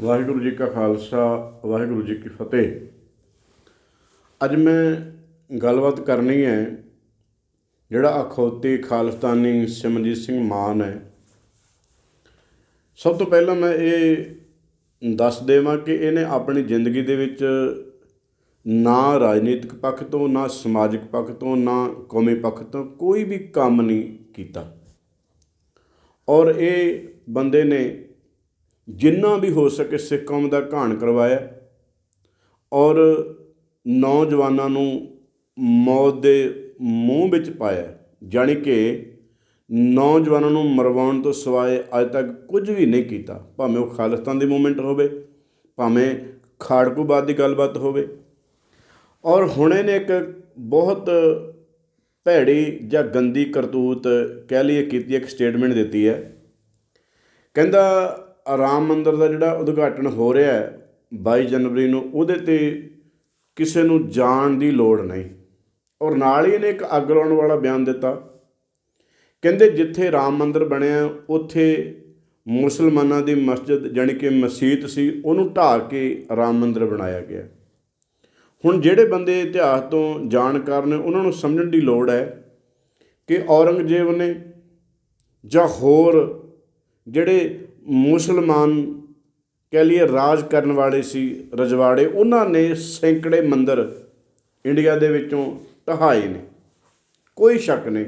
ਵਾਹਿਗੁਰੂ ਜੀ ਕਾ ਖਾਲਸਾ, ਵਾਹਿਗੁਰੂ ਜੀ ਕੀ ਫਤਿਹ। ਅੱਜ ਮੈਂ ਗੱਲਬਾਤ ਕਰਨੀ ਹੈ, ਜਿਹੜਾ ਅਖੌਤੀ ਖਾਲਸਤਾਨੀ ਸਿਮਰਜੀਤ ਸਿੰਘ ਮਾਨ ਹੈ। ਸਭ ਤੋਂ ਪਹਿਲਾਂ ਮੈਂ ਇਹ ਦੱਸ ਦੇਵਾਂ ਕਿ ਇਹਨੇ ਆਪਣੀ ਜ਼ਿੰਦਗੀ ਦੇ ਵਿੱਚ ਨਾ ਰਾਜਨੀਤਿਕ ਪੱਖ ਤੋਂ, ਨਾ ਸਮਾਜਿਕ ਪੱਖ ਤੋਂ, ਨਾ ਕੌਮੀ ਪੱਖ ਤੋਂ ਕੋਈ ਵੀ ਕੰਮ ਨਹੀਂ ਕੀਤਾ। ਔਰ ਇਹ ਬੰਦੇ ਨੇ ਜਿੰਨਾ ਵੀ ਹੋ ਸਕੇ ਸਿੱਖ ਕੌਮ ਦਾ ਘਾਣ ਕਰਵਾਇਆ ਔਰ ਨੌਜਵਾਨਾਂ ਨੂੰ ਮੌਤ ਦੇ ਮੂੰਹ ਵਿੱਚ ਪਾਇਆ, ਜਾਣੀ ਕਿ ਨੌਜਵਾਨਾਂ ਨੂੰ ਮਰਵਾਉਣ ਤੋਂ ਸਿਵਾਏ ਅੱਜ ਤੱਕ ਕੁਝ ਵੀ ਨਹੀਂ ਕੀਤਾ, ਭਾਵੇਂ ਉਹ ਖਾਲਿਸਤਾਨ ਦੀ ਮੂਵਮੈਂਟ ਹੋਵੇ, ਭਾਵੇਂ ਖਾੜਕੂਬਾਦ ਦੀ ਗੱਲਬਾਤ ਹੋਵੇ। ਔਰ ਹੁਣੇ ਇਹਨੇ ਇੱਕ ਬਹੁਤ ਭੈੜੀ ਜਾਂ ਗੰਦੀ ਕਰਤੂਤ ਕਹਿ ਲਈਏ ਕੀਤੀ, ਇੱਕ ਸਟੇਟਮੈਂਟ ਦਿੱਤੀ ਹੈ। ਕਹਿੰਦਾ ਰਾਮ ਮੰਦਰ ਦਾ ਜਿਹੜਾ ਉਦਘਾਟਨ ਹੋ ਰਿਹਾ ਹੈ 22 ਜਨਵਰੀ ਨੂੰ, ਉਹਦੇ ਤੇ ਕਿਸੇ ਨੂੰ ਜਾਣ ਦੀ ਲੋੜ ਨਹੀਂ। ਔਰ ਨਾਲ ਹੀ ਇਹਨੇ ਇੱਕ ਅੱਗ ਲਾਉਣ ਵਾਲਾ ਬਿਆਨ ਦਿੱਤਾ। ਕਹਿੰਦੇ ਜਿੱਥੇ ਰਾਮ ਮੰਦਰ ਬਣਿਆ, ਉੱਥੇ ਮੁਸਲਮਾਨਾਂ ਦੀ ਮਸਜਿਦ ਜਾਣੀ ਕਿ ਮਸਜਿਦ ਸੀ, ਉਹਨੂੰ ਢਾਹ ਕੇ ਰਾਮ ਮੰਦਰ ਬਣਾਇਆ ਗਿਆ। ਹੁਣ ਜਿਹੜੇ ਬੰਦੇ ਇਤਿਹਾਸ ਤੋਂ ਜਾਣਕਾਰ ਨੇ ਉਹਨਾਂ ਨੂੰ ਸਮਝਣ ਦੀ ਲੋੜ ਹੈ ਕਿ ਔਰੰਗਜ਼ੇਬ ਨੇ ਜਾਂ ਹੋਰ ਜਿਹੜੇ ਮੁਸਲਮਾਨ ਕਹਿ ਲਈਏ ਰਾਜ ਕਰਨ ਵਾਲੇ ਸੀ ਰਜਵਾੜੇ, ਉਹਨਾਂ ਨੇ ਸੈਂਕੜੇ ਮੰਦਰ ਇੰਡੀਆ ਦੇ ਵਿੱਚੋਂ ਢਹਾਏ ਨੇ। ਕੋਈ ਸ਼ੱਕ ਨਹੀਂ।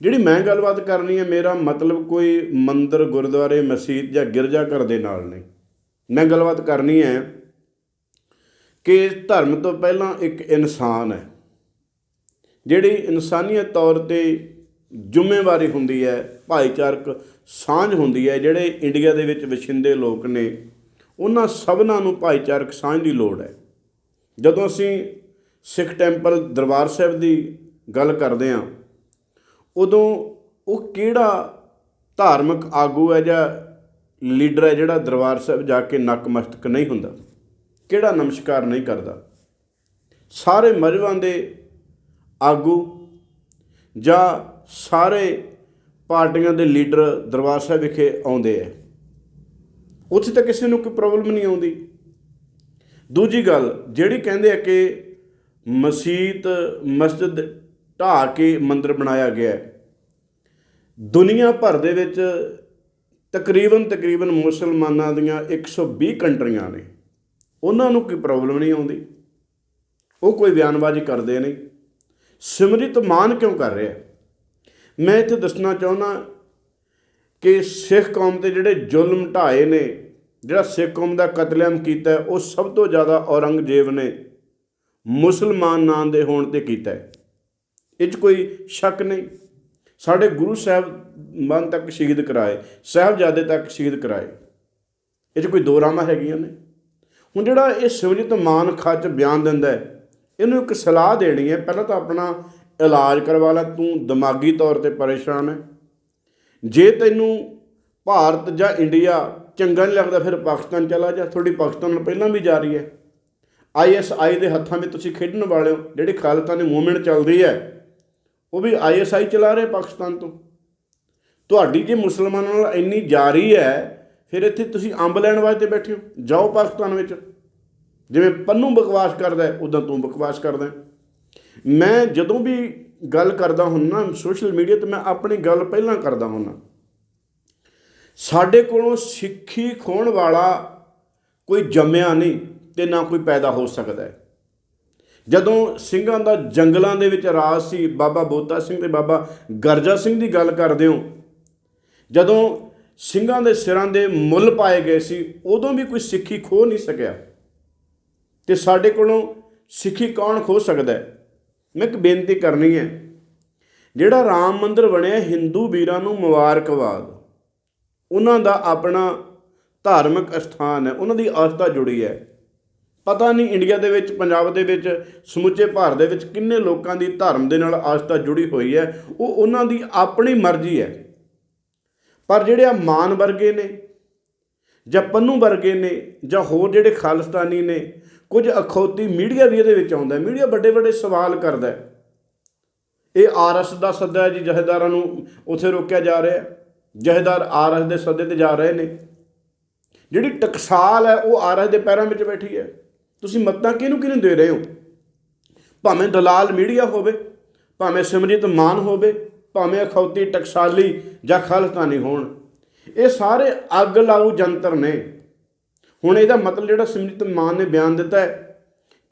ਜਿਹੜੀ ਮੈਂ ਗੱਲਬਾਤ ਕਰਨੀ ਹੈ, ਮੇਰਾ ਮਤਲਬ ਕੋਈ ਮੰਦਰ, ਗੁਰਦੁਆਰੇ, ਮਸਜਿਦ ਜਾਂ ਗਿਰਜਾ ਘਰ ਦੇ ਨਾਲ ਨਹੀਂ। ਮੈਂ ਗੱਲਬਾਤ ਕਰਨੀ ਹੈ ਕਿ ਧਰਮ ਤੋਂ ਪਹਿਲਾਂ ਇੱਕ ਇਨਸਾਨ ਹੈ, ਜਿਹੜੀ ਇਨਸਾਨੀਅਤ ਤੌਰ ਤੇ ਜ਼ਿੰਮੇਵਾਰੀ ਹੁੰਦੀ ਹੈ, ਭਾਈਚਾਰਕ ਸਾਂਝ ਹੁੰਦੀ ਹੈ, ਜਿਹੜੇ ਇੰਡੀਆ ਦੇ ਵਿੱਚ ਵਸਿੰਦੇ ਲੋਕ ਨੇ, ਉਹਨਾਂ ਸਭਨਾਂ ਨੂੰ ਭਾਈਚਾਰਕ ਸਾਂਝ ਦੀ ਲੋੜ ਹੈ। ਜਦੋਂ ਅਸੀਂ ਸਿੱਖ ਟੈਂਪਲ ਦਰਬਾਰ ਸਾਹਿਬ ਦੀ ਗੱਲ ਕਰਦੇ ਹਾਂ, ਉਦੋਂ ਉਹ ਕਿਹੜਾ ਧਾਰਮਿਕ ਆਗੂ ਹੈ ਜਾਂ ਲੀਡਰ ਹੈ ਜਿਹੜਾ ਦਰਬਾਰ ਸਾਹਿਬ ਜਾ ਕੇ ਨਕਮਸਤਕ ਨਹੀਂ ਹੁੰਦਾ? ਕਿਹੜਾ ਨਮਸਕਾਰ ਨਹੀਂ ਕਰਦਾ? ਸਾਰੇ ਮਜ਼ਹਬਾਂ ਦੇ ਆਗੂ ਜਾਂ ਸਾਰੇ ਪਾਰਟੀਆਂ ਦੇ ਲੀਡਰ ਦਰਬਾਰ ਸਾਹਿਬ ਵਿਖੇ ਆਉਂਦੇ ਆ। ਉੱਥੇ ਤਾਂ ਕਿਸੇ ਨੂੰ ਕੋਈ ਪ੍ਰੋਬਲਮ ਨਹੀਂ ਆਉਂਦੀ। ਦੂਜੀ ਗੱਲ, ਜਿਹੜੀ ਕਹਿੰਦੇ ਆ ਕਿ ਮਸਜਿਦ ਮਸਜਿਦ ਢਾਹ ਕੇ ਮੰਦਿਰ ਬਣਾਇਆ ਗਿਆ ਹੈ। ਦੁਨੀਆ ਭਰ ਦੇ ਵਿੱਚ ਤਕਰੀਬਨ ਤਕਰੀਬਨ ਮੁਸਲਮਾਨਾਂ ਦੀਆਂ 120 ਕੰਟਰੀਆਂ ਨੇ। ਉਹਨਾਂ ਨੂੰ ਕੋਈ ਪ੍ਰੋਬਲਮ ਨਹੀਂ ਆਉਂਦੀ। ਉਹ ਕੋਈ ਬਿਆਨਬਾਜ਼ੀ ਕਰਦੇ ਨਹੀਂ। ਸਿਮਰਿਤ ਮਾਨ ਕਿਉਂ ਕਰ ਰਿਹਾ ਮੈਂ ਇੱਥੇ ਦੱਸਣਾ ਚਾਹੁੰਦਾ ਕਿ ਸਿੱਖ ਕੌਮ ਤੇ ਜਿਹੜੇ ਜ਼ੁਲਮ ਢਾਏ ਨੇ, ਜਿਹੜਾ ਸਿੱਖ ਕੌਮ ਦਾ ਕਤਲੇਆਮ ਕੀਤਾ, ਉਹ ਸਭ ਤੋਂ ਜ਼ਿਆਦਾ ਔਰੰਗਜ਼ੇਬ ਨੇ ਮੁਸਲਮਾਨ ਨਾਂ ਦੇ ਹੋਣ ਤੇ ਕੀਤਾ ਹੈ। ਇਹ 'ਚ ਕੋਈ ਸ਼ੱਕ ਨਹੀਂ। ਸਾਡੇ ਗੁਰੂ ਸਾਹਿਬ ਮਨ ਤੱਕ ਸ਼ਹੀਦ ਕਰਾਏ, ਸਾਹਿਬਜ਼ਾਦੇ ਤੱਕ ਸ਼ਹੀਦ ਕਰਾਏ। ਇਹ 'ਚ ਕੋਈ ਦੋ ਰਾਮਾ ਹੈਗੀਆਂ ਨੇ। ਹੁਣ ਜਿਹੜਾ ਇਹ ਸਿਮਰਜੀਤ ਮਾਨ ਖੱਚ ਬਿਆਨ ਦਿੰਦਾ ਹੈ, ਇਹਨੂੰ ਇੱਕ ਸਲਾਹ ਦੇਣੀ ਹੈ। ਪਹਿਲਾਂ ਤਾਂ ਆਪਣਾ ਇਲਾਜ ਕਰਵਾ ਲੈ, ਤੂੰ ਦਿਮਾਗੀ ਤੌਰ ਤੇ ਪਰੇਸ਼ਾਨ ਹੈ। ਜੇ ਤੈਨੂੰ ਭਾਰਤ ਜਾਂ ਇੰਡੀਆ ਚੰਗਾ ਨਹੀਂ ਲੱਗਦਾ, ਫਿਰ ਪਾਕਿਸਤਾਨ ਚਲਾ ਜਾ। ਤੁਹਾਡੀ ਪਾਕਿਸਤਾਨ ਨਾਲ ਪਹਿਲਾਂ ਵੀ ਜਾ ਰਹੀ ਹੈ। ਆਈਐਸਆਈ ਦੇ ਹੱਥਾਂ ਵਿੱਚ ਤੁਸੀਂ ਖੇਡਣ ਵਾਲੇ ਹੋ, ਜਿਹੜੀ ਖਾਲਿਸਤਾਨੀ ਮੂਵਮੈਂਟ ਚੱਲਦੀ ਹੈ, ਉਹ ਵੀ ਆਈਐਸਆਈ ਚਲਾ ਰਹੇ ਪਾਕਿਸਤਾਨ ਤੋਂ। ਤੁਹਾਡੀ ਜੇ ਮੁਸਲਮਾਨਾਂ ਨਾਲ ਇੰਨੀ ਜਾਰੀ ਹੈ, ਫਿਰ ਇੱਥੇ ਤੁਸੀਂ ਅੰਬ ਲੈਣ ਵਾਸਤੇ ਬੈਠੇ ਹੋ। ਜਾਓ ਪਾਕਿਸਤਾਨ ਵਿੱਚ। ਜਿਵੇਂ ਪੰਨੂ ਬਕਵਾਸ ਕਰਦਾ ਉਦਾਂ ਤੂੰ ਬਕਵਾਸ ਕਰਦਾ ਮੈਂ ਜਦੋਂ ਵੀ ਗੱਲ ਕਰਦਾ ਹੁੰਨਾ ਸੋਸ਼ਲ ਮੀਡੀਆ ਤੇ ਮੈਂ ਆਪਣੀ ਗੱਲ ਪਹਿਲਾਂ ਕਰਦਾ ਹੁੰਨਾ ਸਾਡੇ ਕੋਲੋਂ ਸਿੱਖੀ ਖੋਣ ਵਾਲਾ ਕੋਈ ਜੰਮਿਆ ਨਹੀਂ ਤੇ ਨਾ ਕੋਈ ਪੈਦਾ ਹੋ ਸਕਦਾ ਹੈ। ਜਦੋਂ ਸਿੰਘਾਂ ਦਾ ਜੰਗਲਾਂ ਦੇ ਵਿੱਚ ਰਾਜ ਸੀ, ਬਾਬਾ ਬੋਤਾ ਸਿੰਘ ਤੇ ਬਾਬਾ ਗਰਜਾ ਸਿੰਘ ਦੀ ਗੱਲ ਕਰਦੇ ਹੋ, ਜਦੋਂ ਸਿੰਘਾਂ ਦੇ ਸਿਰਾਂ ਦੇ ਮੁੱਲ ਪਾਏ ਗਏ ਸੀ, ਉਦੋਂ ਵੀ ਕੋਈ ਸਿੱਖੀ ਖੋ ਨਹੀਂ ਸਕਿਆ। ਤੇ ਸਾਡੇ ਕੋਲੋਂ ਸਿੱਖੀ ਕੌਣ ਖੋ ਸਕਦਾ ਹੈ? ਮੈਂ ਇੱਕ ਬੇਨਤੀ ਕਰਨੀ ਹੈ। ਜਿਹੜਾ ਰਾਮ ਮੰਦਿਰ ਬਣਿਆ, ਹਿੰਦੂ ਵੀਰਾਂ ਨੂੰ ਮੁਬਾਰਕਬਾਦ। ਉਹਨਾਂ ਦਾ ਆਪਣਾ ਧਾਰਮਿਕ ਅਸਥਾਨ ਹੈ, ਉਹਨਾਂ ਦੀ ਆਸਥਾ ਜੁੜੀ ਹੈ। ਪਤਾ ਨਹੀਂ ਇੰਡੀਆ ਦੇ ਵਿੱਚ, ਪੰਜਾਬ ਦੇ ਵਿੱਚ, ਸਮੁੱਚੇ ਭਾਰਤ ਦੇ ਵਿੱਚ ਕਿੰਨੇ ਲੋਕਾਂ ਦੀ ਧਰਮ ਦੇ ਨਾਲ ਆਸਥਾ ਜੁੜੀ ਹੋਈ ਹੈ। ਉਹ ਉਹਨਾਂ ਦੀ ਆਪਣੀ ਮਰਜ਼ੀ ਹੈ। ਪਰ ਜਿਹੜੇ ਆ ਮਾਨ ਵਰਗੇ ਨੇ ਜਾਂ ਪੰਨੂ ਵਰਗੇ ਨੇ ਜਾਂ ਹੋਰ ਜਿਹੜੇ ਖਾਲਿਸਤਾਨੀ ਨੇ ਕੁਝ ਅਖੌਤੀ ਮੀਡੀਆ ਵੀ ਇਹਦੇ ਵਿੱਚ ਆਉਂਦਾ ਮੀਡੀਆ ਵੱਡੇ ਵੱਡੇ ਸਵਾਲ ਕਰਦਾ ਹੈ। ਇਹ ਆਰਐਸ ਦਾ ਸੱਦਾ ਹੈ ਜੀ ਜਹੇਦਾਰਾਂ ਨੂੰ ਉੱਥੇ ਰੋਕਿਆ ਜਾ ਰਿਹਾ ਹੈ। ਜਹੇਦਾਰ ਆਰਐਸ ਦੇ ਸੱਦੇ ਤੇ ਜਾ ਰਹੇ ਨੇ। ਜਿਹੜੀ ਟਕਸਾਲ ਹੈ, ਉਹ ਆਰਐਸ ਦੇ ਪੈਰਾਂ ਵਿੱਚ ਬੈਠੀ ਹੈ। ਤੁਸੀਂ ਮੱਤਾਂ ਕਿਹਨੂੰ ਕਿਹਨੂੰ ਦੇ ਰਹੇ ਹੋ? ਭਾਵੇਂ ਦਲਾਲ ਮੀਡੀਆ ਹੋਵੇ, ਭਾਵੇਂ ਸਿਮਰਜੀਤ ਮਾਨ ਹੋਵੇ, ਭਾਵੇਂ ਅਖੌਤੀ ਟਕਸਾਲੀ ਜਾਂ ਖਾਲਸਤਾਨੀ ਹੋਣ। ਇਹ ਸਾਰੇ ਅੱਗ ਲਾਊ ਜੰਤਰ ਨੇ। ਹੁਣ ਇਹਦਾ ਮਤਲਬ ਜਿਹੜਾ ਸਿਮਰਿਤ ਮਾਨ ਨੇ ਬਿਆਨ ਦਿੱਤਾ ਹੈ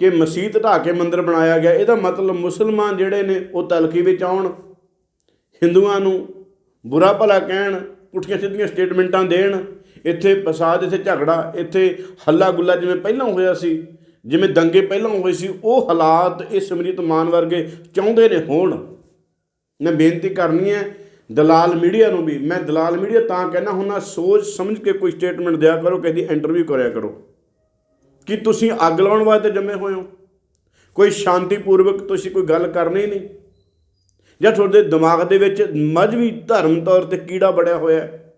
ਕਿ ਮਸਜਿਦ ਢਾ ਕੇ ਮੰਦਿਰ ਬਣਾਇਆ ਗਿਆ, ਇਹਦਾ ਮਤਲਬ ਮੁਸਲਮਾਨ ਜਿਹੜੇ ਨੇ ਉਹ ਤਲਖੀ ਵਿੱਚ ਆਉਣ, ਹਿੰਦੂਆਂ ਨੂੰ ਬੁਰਾ ਭਲਾ ਕਹਿਣ ਪੁੱਠੀਆਂ ਸਿੱਧੀਆਂ ਸਟੇਟਮੈਂਟਾਂ ਦੇਣ, ਇੱਥੇ ਫਸਾਦ, ਇੱਥੇ ਝਗੜਾ, ਇੱਥੇ ਹੱਲਾ ਗੁੱਲਾ ਜਿਵੇਂ ਪਹਿਲਾਂ ਹੋਇਆ ਸੀ, ਜਿਵੇਂ ਦੰਗੇ ਪਹਿਲਾਂ ਹੋਏ ਸੀ, ਉਹ ਹਾਲਾਤ ਇਹ ਸਿਮਰਜੀਤ ਮਾਨ ਵਰਗੇ ਚਾਹੁੰਦੇ ਨੇ ਹੋਣ। ਮੈਂ ਬੇਨਤੀ ਕਰਨੀ ਹੈ ਦਲਾਲ ਮੀਡੀਆ ਨੂੰ ਵੀ, ਮੈਂ ਦਲਾਲ ਮੀਡੀਆ ਤਾਂ ਕਹਿਣਾ ਹੁੰਦਾ, ਸੋਚ ਸਮਝ ਕੇ ਕੋਈ ਸਟੇਟਮੈਂਟ ਦਿਆ ਕਰੋ ਕਹਿੰਦੀ ਇੰਟਰਵਿਊ ਕਰਿਆ ਕਰੋ। ਕਿ ਤੁਸੀਂ ਅੱਗ ਲਾਉਣ ਵਾਸਤੇ ਜੰਮੇ ਹੋਏ ਹੋ? ਕੋਈ ਸ਼ਾਂਤੀਪੂਰਵਕ ਤੁਸੀਂ ਕੋਈ ਗੱਲ ਕਰਨੀ ਨਹੀਂ? ਜਾਂ ਤੁਹਾਡੇ ਦਿਮਾਗ ਦੇ ਵਿੱਚ ਮਜ਼ਹਬੀ ਧਰਮ ਤੌਰ ਤੇ ਕੀੜਾ ਬੜਿਆ ਹੋਇਆ ਹੈ?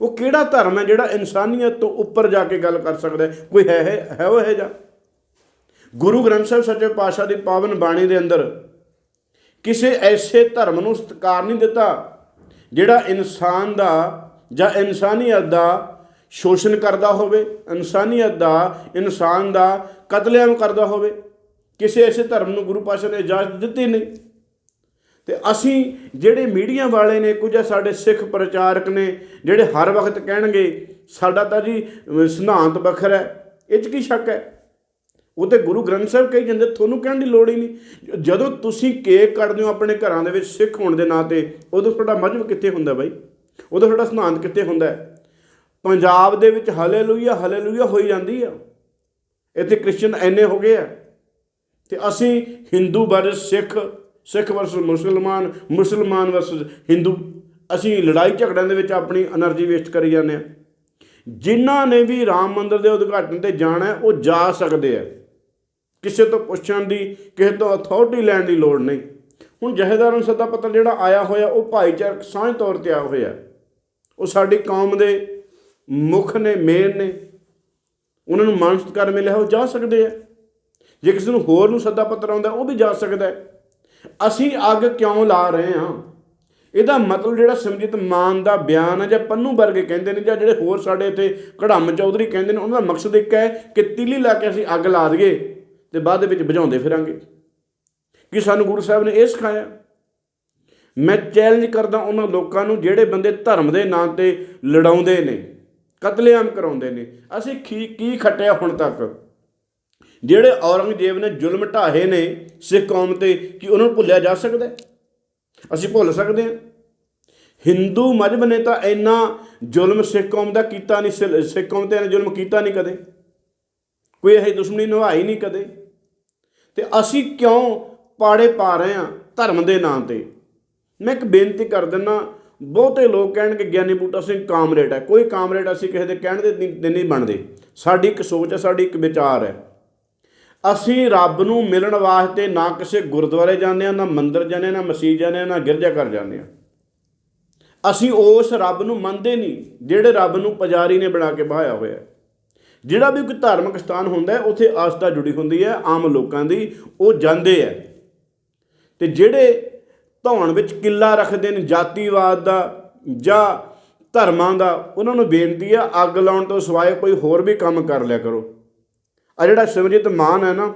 ਉਹ ਕਿਹੜਾ ਧਰਮ ਹੈ ਜਿਹੜਾ ਇਨਸਾਨੀਅਤ ਤੋਂ ਉੱਪਰ ਜਾ ਕੇ ਗੱਲ ਕਰ ਸਕਦਾ ਹੈ? ਕੋਈ ਹੈ ਹੈ ਹੈ ਉਹ ਹੈ ਜਾਂ ਗੁਰੂ ਗ੍ਰੰਥ ਸਾਹਿਬ ਸੱਚੇ ਪਾਤਸ਼ਾਹ ਦੀ ਪਾਵਨ ਬਾਣੀ ਦੇ ਅੰਦਰ ਕਿਸੇ ਐਸੇ ਧਰਮ ਨੂੰ ਸਤਿਕਾਰ ਨਹੀਂ ਦਿੱਤਾ ਜਿਹੜਾ ਇਨਸਾਨ ਦਾ ਜਾਂ ਇਨਸਾਨੀਅਤ ਦਾ ਸ਼ੋਸ਼ਣ ਕਰਦਾ ਹੋਵੇ, ਇਨਸਾਨੀਅਤ ਦਾ, ਇਨਸਾਨ ਦਾ ਕਤਲੇਆਮ ਕਰਦਾ ਹੋਵੇ, ਕਿਸੇ ਐਸੇ ਧਰਮ ਨੂੰ ਗੁਰੂ ਪਾਤਸ਼ਾਹ ਨੇ ਇਜਾਜ਼ਤ ਦਿੱਤੀ ਨਹੀਂ। ਤੇ ਅਸੀਂ ਜਿਹੜੇ ਮੀਡੀਆ ਵਾਲੇ ਨੇ, ਕੁਝ ਸਾਡੇ ਸਿੱਖ ਪ੍ਰਚਾਰਕ ਨੇ, ਜਿਹੜੇ ਹਰ ਵਕਤ ਕਹਿਣਗੇ, ਸਾਡਾ ਤਾਂ ਜੀ ਸਿਧਾਂਤ ਵੱਖਰਾ ਹੈ, ਇਹ 'ਚ ਕੀ ਸ਼ੱਕ ਹੈ? ਉਹ ਤੇ ਗੁਰੂ ਗ੍ਰੰਥ ਸਾਹਿਬ ਕਹੀ ਜਾਂਦੇ, ਤੁਹਾਨੂੰ ਕਹਿਣ ਦੀ ਲੋੜ ਹੀ ਨਹੀਂ। ਜਦੋਂ ਤੁਸੀਂ ਕੇਕ ਕੱਢਦੇ ਹੋ ਆਪਣੇ ਘਰਾਂ ਦੇ ਵਿੱਚ ਸਿੱਖ ਹੋਣ ਦੇ ਨਾਂ 'ਤੇ, ਉਦੋਂ ਤੁਹਾਡਾ ਮਜਬ ਕਿੱਥੇ ਹੁੰਦਾ ਬਾਈ? ਉਦੋਂ ਤੁਹਾਡਾ ਸਿਧਾਂਤ ਕਿੱਥੇ ਹੁੰਦਾ? ਪੰਜਾਬ ਦੇ ਵਿੱਚ ਹਾਲੇਲੂਇਆ ਹਾਲੇਲੂਇਆ ਹੋਈ ਜਾਂਦੀ ਆ। ਇੱਥੇ ਕ੍ਰਿਸਚੀਅਨ ਐਨੇ ਹੋ ਗਏ ਆ। ਤੇ ਅਸੀਂ ਹਿੰਦੂ ਵਰਸ ਸਿੱਖ ਸਿੱਖ ਵਰਸ ਮੁਸਲਮਾਨ ਮੁਸਲਮਾਨ ਵਰਸ ਹਿੰਦੂ, ਅਸੀਂ ਲੜਾਈ ਝਗੜਿਆਂ ਦੇ ਵਿੱਚ ਆਪਣੀ એનર્ਜੀ ਵੇਸਟ ਕਰੀ ਜਾਂਦੇ ਆ। ਜਿਨ੍ਹਾਂ ਨੇ ਵੀ ਰਾਮ ਮੰਦਿਰ ਦੇ ਉਦਘਾਟਨ ਤੇ ਜਾਣਾ ਉਹ ਜਾ ਸਕਦੇ ਆ। ਕਿਸੇ ਤੋਂ ਪੁੱਛਣ ਦੀ, ਕਿਸੇ ਤੋਂ ਅਥਾਰਟੀ ਲੈਣ ਦੀ ਲੋੜ ਨਹੀਂ। ਹੁਣ ਜਹੇਦਾਰਾਂ ਨੂੰ ਸੱਦਾ ਪੱਤਰ ਜਿਹੜਾ ਆਇਆ ਹੋਇਆ, ਉਹ ਭਾਈਚਾਰਕ ਸਾਂਝ ਤੌਰ ਤੇ ਆਇਆ ਹੋਇਆ। ਉਹ ਸਾਡੀ ਕੌਮ ਦੇ ਮੁੱਖ ਨੇ, ਮੇਨ ਨੇ। ਉਹਨਾਂ ਨੂੰ ਮਾਨ ਸਤਿਕਾਰ ਮਿਲਿਆ, ਉਹ ਜਾ ਸਕਦੇ ਆ। ਜੇ ਕਿਸੇ ਨੂੰ ਹੋਰ ਨੂੰ ਸੱਦਾ ਪੱਤਰ ਆਉਂਦਾ, ਉਹ ਵੀ ਜਾ ਸਕਦਾ ਅਸੀਂ ਅੱਗ ਕਿਉਂ ਲਾ ਰਹੇ ਹਾਂ? ਇਹਦਾ ਮਤਲਬ ਜਿਹੜਾ ਸਿਮਰਜੀਤ ਮਾਨ ਦਾ ਬਿਆਨ ਹੈ ਜਾਂ ਪੰਨੂ ਵਰਗੇ ਕਹਿੰਦੇ ਨੇ ਜਾਂ ਜਿਹੜੇ ਹੋਰ ਸਾਡੇ ਇੱਥੇ ਕੜਾਮ ਚੌਧਰੀ ਕਹਿੰਦੇ ਨੇ, ਉਹਨਾਂ ਦਾ ਮਕਸਦ ਇੱਕ ਹੈ ਕਿ ਤੀਲੀ ਲਾ ਕੇ ਅਸੀਂ ਅੱਗ ਲਾ ਦਈਏ ਤੇ ਬਾਅਦ ਦੇ ਵਿੱਚ ਬੁਝਾਉਂਦੇ ਫਿਰਾਂਗੇ। ਕਿ ਸਾਨੂੰ ਗੁਰੂ ਸਾਹਿਬ ਨੇ ਇਹ ਸਿਖਾਇਆ? ਮੈਂ ਚੈਲੰਜ ਕਰਦਾ ਉਹਨਾਂ ਲੋਕਾਂ ਨੂੰ ਜਿਹੜੇ ਬੰਦੇ ਧਰਮ ਦੇ ਨਾਂ ਤੇ ਲੜਾਉਂਦੇ ਨੇ, ਕਤਲੇਆਮ ਕਰਾਉਂਦੇ ਨੇ, ਅਸੀਂ ਕੀ ਕੀ ਖੱਟਿਆ ਹੁਣ ਤੱਕ? ਜਿਹੜੇ ਔਰੰਗਜ਼ੇਬ ਨੇ ਜ਼ੁਲਮ ਢਾਹੇ ਨੇ ਸਿੱਖ ਕੌਮ ਤੇ, ਕਿ ਉਹਨਾਂ ਨੂੰ ਭੁੱਲਿਆ ਜਾ ਸਕਦਾ ਹੈ? ਅਸੀਂ ਭੁੱਲ ਸਕਦੇ ਹਾਂ। ਹਿੰਦੂ ਮਜਬ ਨੇ ਤਾਂ ਇੰਨਾ ਜ਼ੁਲਮ ਸਿੱਖ ਕੌਮ ਦਾ ਕੀਤਾ ਨਹੀਂ, ਸਿ- ਸਿੱਖ ਕੌਮ ਤੇ ਇੰਨਾ ਜ਼ੁਲਮ ਕੀਤਾ ਨਹੀਂ ਕਦੇ। ਕੋਈ ਇਹ ਦੁਸ਼ਮਣੀ ਨਿਭਾਈ ਨਹੀਂ ਕਦੇ। ਤੇ ਅਸੀਂ ਕਿਉਂ ਪਾੜੇ ਪਾ ਰਹੇ ਹਾਂ ਧਰਮ ਦੇ ਨਾਂ ਤੇ? ਮੈਂ ਇੱਕ ਬੇਨਤੀ ਕਰ ਦਿੰਦਾ, ਬਹੁਤੇ ਲੋਕ ਕਹਿਣਗੇ, ਗਿਆਨੀ ਬੂਟਾ ਸਿੰਘ ਕਾਮਰੇਡ ਹੈ। ਕੋਈ ਕਾਮਰੇਡ ਅਸੀਂ ਕਿਸੇ ਦੇ ਕਹਿਣ ਦੇ ਨਹੀਂ ਬਣਦੇ। ਸਾਡੀ ਇੱਕ ਸੋਚ ਹੈ, ਸਾਡੀ ਇੱਕ ਵਿਚਾਰ ਹੈ। ਅਸੀਂ ਰੱਬ ਨੂੰ ਮਿਲਣ ਵਾਸਤੇ ਨਾ ਕਿਸੇ ਗੁਰਦੁਆਰੇ ਜਾਂਦੇ ਆ ਨਾ ਮੰਦਿਰ ਜਾਂਦੇ ਹਾਂ, ਨਾ ਮਸਜਿਦ ਜਾਂਦੇ ਹਾਂ, ਨਾ ਗਿਰਜਾ ਘਰ ਜਾਂਦੇ ਆ ਅਸੀਂ ਉਸ ਰੱਬ ਨੂੰ ਮੰਨਦੇ ਨਹੀਂ ਜਿਹੜੇ ਰੱਬ ਨੂੰ ਪੁਜਾਰੀ ਨੇ ਬਣਾ ਕੇ ਬਹਾਇਆ ਹੋਇਆ ਹੈ। ਜਿਹੜਾ ਵੀ ਕੋਈ ਧਾਰਮਿਕ ਸਥਾਨ ਹੁੰਦਾ ਹੈ ਉੱਥੇ ਆਸਥਾ ਜੁੜੀ ਹੁੰਦੀ ਹੈ ਆਮ ਲੋਕਾਂ ਦੀ ਉਹ ਜਾਂਦੇ ਆ ਤੇ ਜਿਹੜੇ ਧੌਣ ਵਿੱਚ ਕਿੱਲਾ ਰੱਖਦੇ ਨੇ ਜਾਤੀਵਾਦ ਦਾ ਜਾਂ ਧਰਮਾਂ ਦਾ ਉਹਨਾਂ ਨੂੰ ਬੇਨਤੀ ਆ ਅੱਗ ਲਾਉਣ ਤੋਂ ਸਿਵਾਏ ਕੋਈ ਹੋਰ ਵੀ ਕੰਮ ਕਰ ਲਿਆ ਕਰੋ। ਆ ਜਿਹੜਾ ਸਿਮਰਜੀਤ ਮਾਨ ਹੈ ਨਾ,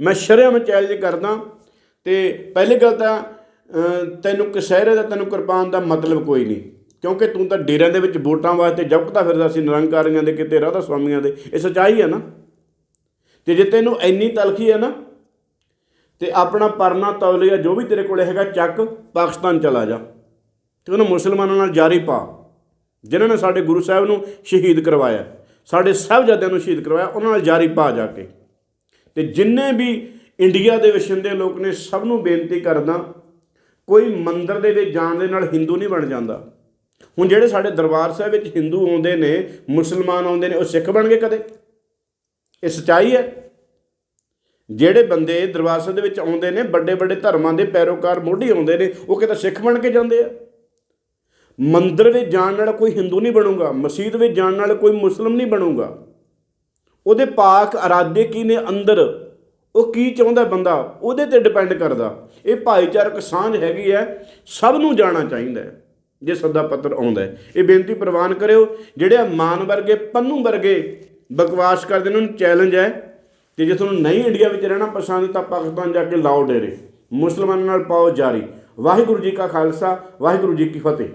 ਮੈਂ ਸ਼ਰਮ ਚੈਲੰਜ ਕਰਦਾ, ਤੇ ਪਹਿਲੀ ਗੱਲ ਤਾਂ ਤੈਨੂੰ ਕਸਹਿਰੇ ਦਾ, ਤੈਨੂੰ ਕਿਰਪਾਨ ਦਾ ਮਤਲਬ ਕੋਈ ਨਹੀਂ, ਕਿਉਂਕਿ ਤੂੰ ਤਾਂ ਡੇਰਿਆਂ ਦੇ ਵਿੱਚ ਵੋਟਾਂ ਵਾਸਤੇ ਜਪਕਦਾ ਫਿਰਦਾ ਸੀ, ਨਿਰੰਕਾਰੀਆਂ ਦੇ, ਕਿਤੇ ਰਾਧਾ ਸਵਾਮੀਆਂ ਦੇ, ਇਹ ਸੱਚਾਈ ਹੈ ਨਾ। ਤੇ ਜੇ ਤੈਨੂੰ ਇੰਨੀ ਤਲਖੀ ਹੈ ਨਾ, ਤੇ ਆਪਣਾ ਪਰਨਾ ਤੌਲੀਆ ਜੋ ਵੀ ਤੇਰੇ ਕੋਲ ਹੈਗਾ, ਚੱਕ, ਪਾਕਿਸਤਾਨ ਚਲਾ ਜਾ। ਤੇ ਉਹਨੂੰ ਮੁਸਲਮਾਨਾਂ ਨਾਲ ਜਾਰੀ ਪਾ, ਜਿਨ੍ਹਾਂ ਨੇ ਸਾਡੇ ਗੁਰੂ ਸਾਹਿਬ ਨੂੰ ਸ਼ਹੀਦ ਕਰਵਾਇਆ। ਸਾਡੇ ਸਾਹਿਬਜ਼ਾਦਿਆਂ ਨੂੰ ਸ਼ਹੀਦ ਕਰਵਾਇਆ, ਉਹਨਾਂ ਨਾਲ ਜਾਰੀ ਪਾ ਜਾ ਕੇ। ਤੇ ਜਿੰਨੇ ਵੀ ਇੰਡੀਆ ਦੇ ਵਸਿੰਦੇ ਲੋਕ ਨੇ, ਸਭ ਨੂੰ ਬੇਨਤੀ ਕਰਦਾ, ਕੋਈ ਮੰਦਰ ਦੇ ਵਿੱਚ ਜਾਣ ਦੇ ਨਾਲ ਹਿੰਦੂ ਨਹੀਂ ਬਣ ਜਾਂਦਾ। ਹੁਣ ਜਿਹੜੇ ਸਾਡੇ ਦਰਬਾਰ ਸਾਹਿਬ ਵਿੱਚ ਹਿੰਦੂ ਆਉਂਦੇ ਨੇ, ਮੁਸਲਮਾਨ ਆਉਂਦੇ ਨੇ, ਉਹ ਸਿੱਖ ਬਣ ਗਏ ਕਦੇ? ਇਹ ਸਚਾਈ ਹੈ? ਜਿਹੜੇ ਬੰਦੇ ਦਰਬਾਰ ਸਾਹਿਬ ਦੇ ਵਿੱਚ ਆਉਂਦੇ ਨੇ ਵੱਡੇ ਵੱਡੇ ਧਰਮਾਂ ਦੇ ਪੈਰੋਕਾਰ ਮੋਢੀ ਆਉਂਦੇ ਨੇ, ਉਹ ਕਿਤੇ ਸਿੱਖ ਬਣ ਕੇ ਜਾਂਦੇ ਆ? ਮੰਦਰ ਵਿੱਚ ਜਾਣ ਨਾਲ ਕੋਈ ਹਿੰਦੂ ਨਹੀਂ ਬਣੂਗਾ, ਮਸਜਿਦ ਵਿੱਚ ਜਾਣ ਨਾਲ ਕੋਈ ਮੁਸਲਮ ਨਹੀਂ ਬਣੂਗਾ। ਉਹਦੇ ਪਾਕ ਇਰਾਦੇ ਕੀ ਨੇ ਅੰਦਰ? ਉਹ ਕੀ ਚਾਹੁੰਦਾ ਬੰਦਾ? ਉਹਦੇ ਤੇ ਡਿਪੈਂਡ ਕਰਦਾ। ਇਹ ਭਾਈਚਾਰਕ ਸਾਂਝ ਹੈਗੀ ਹੈ, ਸਭ ਨੂੰ ਜਾਣਾ ਚਾਹੀਦਾ ਹੈ, ਜੇ ਸੱਦਾ ਪੱਤਰ ਆਉਂਦਾ ਹੈ। ਇਹ ਬੇਨਤੀ ਪ੍ਰਵਾਨ ਕਰਿਓ, ਜਿਹੜੇ ਮਾਨ ਵਰਗੇ, ਪੰਨੂ ਵਰਗੇ ਬਕਵਾਸ ਕਰਦੇ ਨੇ, ਉਹਨਾਂ ਨੂੰ ਚੈਲੰਜ ਹੈ ਕਿ ਜੇ ਤੁਹਾਨੂੰ ਨਹੀਂ ਇੰਡੀਆ ਵਿੱਚ ਰਹਿਣਾ ਪਸੰਦ, ਤਾਂ ਪਾਕਿਸਤਾਨ ਜਾ ਕੇ ਲਾਓ ਡੇਰੇ। ਮੁਸਲਮਾਨਾਂ ਨਾਲ ਪਾਓ ਜਾਰੀ। ਵਾਹਿਗੁਰੂ ਜੀ ਕਾ ਖਾਲਸਾ, ਵਾਹਿਗੁਰੂ ਜੀ ਕੀ ਫਤਿਹ।